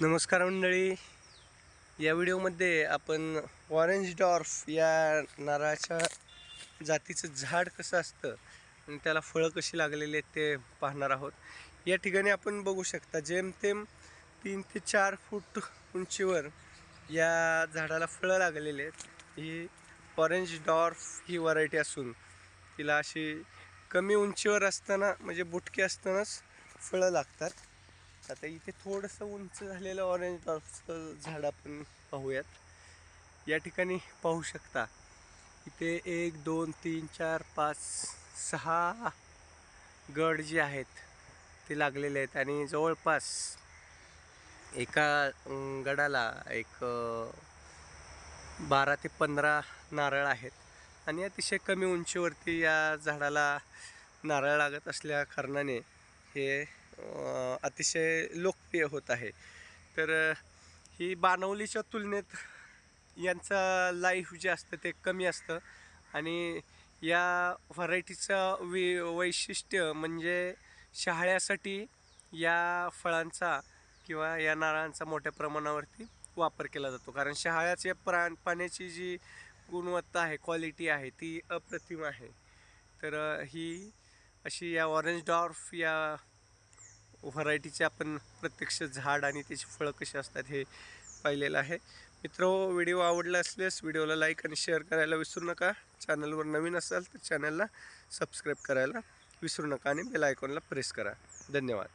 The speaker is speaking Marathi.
नमस्कार मंडळी. या व्हिडिओमध्ये आपण ऑरेंज डॉर्फ या नारळाच्या जातीचं झाड कसं असतं आणि त्याला फळं कशी लागलेली आहेत ते पाहणार आहोत. या ठिकाणी आपण बघू शकता जेमतेम तीन ते चार फूट उंचीवर या झाडाला फळं लागलेली आहेत. ही ऑरेंज डॉर्फ ही व्हरायटी असून तिला अशी कमी उंचीवर असताना म्हणजे बुटके असतानाच फळं लागतात. आता इथे थोडंसं उंच झालेलं ऑरेंज डॉर्फचं झाड आपण पाहूयात. या ठिकाणी पाहू शकता. इथे एक दोन तीन चार पाच सहा गड जे आहेत ते लागलेले आहेत. आणि जवळपास एका गडाला एक बारा ते पंधरा नारळ आहेत. आणि अतिशय कमी उंचीवरती या झाडाला नारळ लागत असल्या कारणाने हे अतिशय लोकप्रिय होत आहे. तर ही बाणवलीच्या तुलनेत यांचं लाईफ जे असतं ते कमी असतं. आणि या व्हरायटीचं वि वैशिष्ट्य म्हणजे शहाळ्यासाठी या फळांचा किंवा या नारळांचा मोठ्या प्रमाणावरती वापर केला जातो. कारण शहाळ्याच्या प्रा पाण्याची जी गुणवत्ता आहे क्वालिटी आहे ती अप्रतिम आहे. तर ही अशी या ऑरेंज डॉर्फ या व्हरायटीचे आपण प्रत्यक्ष झाड आणि त्याची फळं कशी असतात हे पाहिलेलं आहे. मित्र व्हिडिओ आवडला असल्यास व्हिडिओला लाईक आणि शेअर करायला विसरू नका. चॅनलवर नवीन असाल तर चॅनलला सबस्क्राईब करायला विसरू नका आणि बेल आयकॉनला प्रेस करा. धन्यवाद.